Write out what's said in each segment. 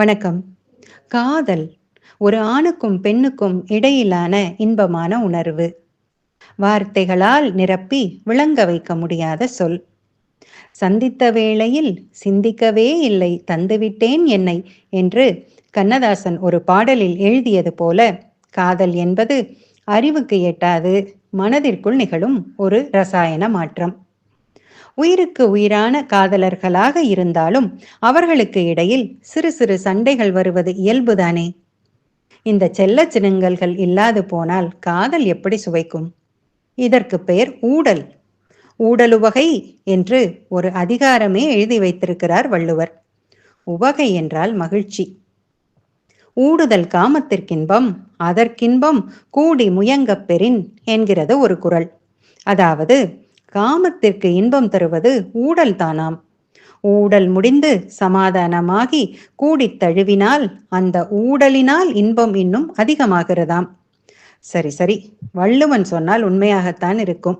வணக்கம். காதல் ஒரு ஆணுக்கும் பெண்ணுக்கும் இடையிலான இன்பமான உணர்வு. வார்த்தைகளால் நிரப்பி விளங்க வைக்க முடியாத சொல். சந்தித்த வேளையில் சிந்திக்கவே இல்லை தந்துவிட்டேன் என்னை என்று கண்ணதாசன் ஒரு பாடலில் எழுதியது போல காதல் என்பது அறிவுக்கு எட்டாது மனதிற்குள் நிகழும் ஒரு ரசாயன மாற்றம். உயிருக்கு உயிரான காதலர்களாக இருந்தாலும் அவர்களுக்கு இடையில் சிறு சிறு சண்டைகள் வருவது இயல்புதானே? இந்த செல்ல சினுங்கல்கள் இல்லாது போனால் காதல் எப்படி சுவைக்கும்? இதற்கு பெயர் ஊடல். ஊடலுவகை என்று ஒரு அதிகாரமே எழுதி வைத்திருக்கிறார் வள்ளுவர். உவகை என்றால் மகிழ்ச்சி. ஊடுதல் காமத்திற்கின்பம் அதற்கின்பம் கூடி முயங்கப் பெறின் என்கிறது ஒரு குரல். அதாவது காமத்திற்கு இன்பம் தருவது ஊடல் தானாம். ஊடல் முடிந்து சமாதானமாகி கூடித் தழுவினால் அந்த ஊடலினால் இன்பம் இன்னும் அதிகமாகிறதாம். சரி சரி வள்ளுவன் சொன்னால் உண்மையாகத்தான் இருக்கும்.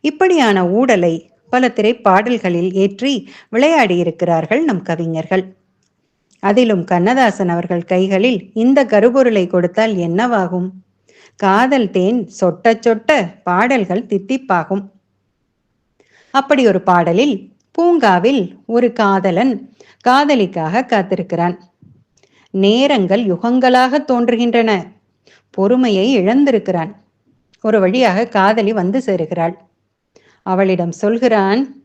இப்படியான ஊடலை பல திரைப்பாடல்களில் ஏற்றி விளையாடி இருக்கிறார்கள் நம் கவிஞர்கள். அதிலும் கண்ணதாசன் அவர்கள் கைகளில் இந்த கருபொருளை கொடுத்தால் என்னவாகும்? காதல் தேன் சொட்ட சொட்ட பாடல்கள் தித்திப்பாகும். அப்படி ஒரு பாடலில் பூங்காவில் ஒரு காதலன் காதலிக்காக காத்திருக்கிறான். நேரங்கள் யுகங்களாக தோன்றுகின்றன. பொறுமையை இழந்திருக்கிறான். ஒரு வழியாக காதலி வந்து சேருகிறாள். அவளிடம் சொல்கிறான்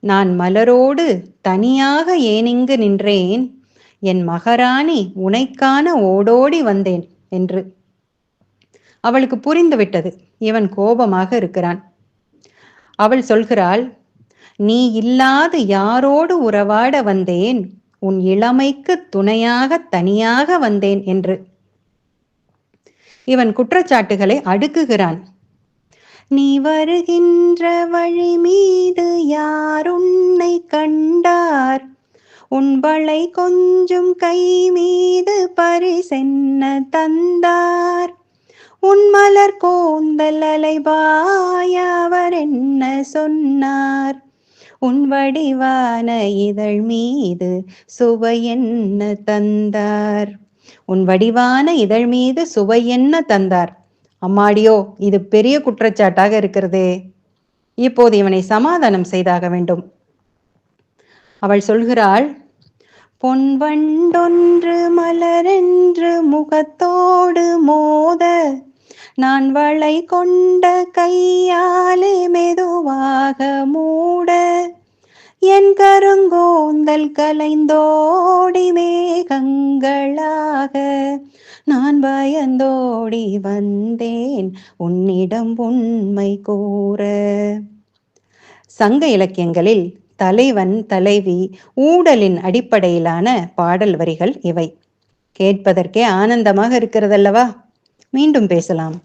நான் மலரோடு தனியாக ஏனிங்கு நின்றேன். என் மகாராணி உனைக்கான ஓடோடி வந்தேன் என்று. அவளுக்கு புரிந்துவிட்டது. இவன் கோபமாக இருக்கிறான். அவள் சொல்கிறாள் நீ இல்லாது யாரோடு உறவாட வந்தேன்? உன் இளமைக்கு துணையாக தனியாக வந்தேன் என்று. இவன் குற்றச்சாட்டுகளை அடுக்குகிறான். நீ வருகின்ற வழி மீது யார் உன்னை கண்டார்? உன்பளை கொஞ்சம் கை மீது பரிசென்ன தந்தார்? உன்மலர் கூந்தல் அலைபாய அவர் என்ன சொன்னார்? உன் வடிவான இதழ் மீது சுவை என்ன தந்தார்? உன் வடிவான இதழ் மீது சுவை என்ன தந்தார்? அம்மாடியோ இது பெரிய குற்றச்சாட்டாக இருக்கிறதே. இப்போது இவனை சமாதானம் செய்தாக வேண்டும். அவள் சொல்கிறாள் பொன்வண்டொன்று மலரென்று முகத்தோடு மோத நான் வளை கொண்ட கையாலே மெதுவாக மூட என் கருங்கோந்தல் கலைந்தோடி மேகங்களாக நான் பயந்தோடி வந்தேன் உன்னிடம் உண்மை கூற. சங்க இலக்கியங்களில் தலைவன் தலைவி ஊடலின் அடிப்படையிலான பாடல் வரிகள் இவை. கேட்பதற்கே ஆனந்தமாக இருக்கிறதல்லவா? மீண்டும் பேசலாம்.